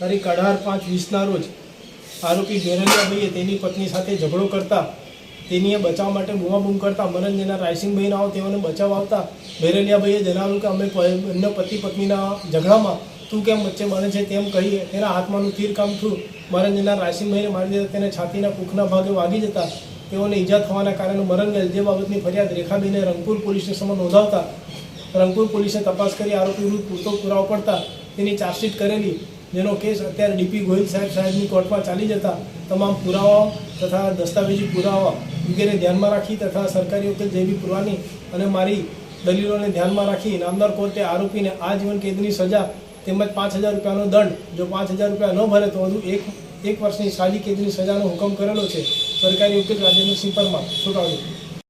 તારીખ અઢાર પાંચ વીસના રોજ આરોપી ભેરલિયાભાઈએ તેની પત્ની સાથે ઝઘડો કરતા તેનીએ બચાવ માટે બૂમાબૂમ કરતા મરણ જેના રાયસિંગભાઈના આવો તેઓને બચાવ આવતા ભેરલિયાભાઈએ જણાવ્યું કે અમે બંને પતિ પત્નીના ઝઘડામાં તું કેમ વચ્ચે બને છે તેમ કહી તેના હાથમાંનું તીર કામ થયું. મરણ જેના રાયસિંગભાઈને મારી દેતા તેને છાતીના કુખના ભાગે વાગી જતા તેઓને ઈજા થવાના કારણે મરણ ગયેલ જે બાબતની ફરિયાદ રેખાબેને રંગપુર પોલીસ સ્ટેશનમાં નોંધાવતા રંગપુર પોલીસે તપાસ કરી આરોપી વિરુદ્ધ પૂરતો પુરાવો પડતા તેની ચાર્જશીટ કરેલી જેનો કેસ અત્યારે ડીપી ગોહિલ સાહેબ સાહેબની કોર્ટમાં ચાલી જતા તમામ પુરાવાઓ તથા દસ્તાવેજી પુરાવા વગેરે ધ્યાનમાં રાખી તથા સરકારી વકીલ જેબી પુરવાની અને મારી દલીલોને ધ્યાનમાં રાખી નામદાર કોર્ટે આરોપીને આજીવન કેદની સજા તેમજ પાંચ હજાર રૂપિયાનો દંડ, જો પાંચ હજાર રૂપિયા ન ભરે તો વધુ એક એક વર્ષની સાદી કેદની સજાનો હુકમ કરેલો છે. સરકારી વકીલ રાજેન્દ્રસિંહ પરમાર, છોટાઉદેપુર.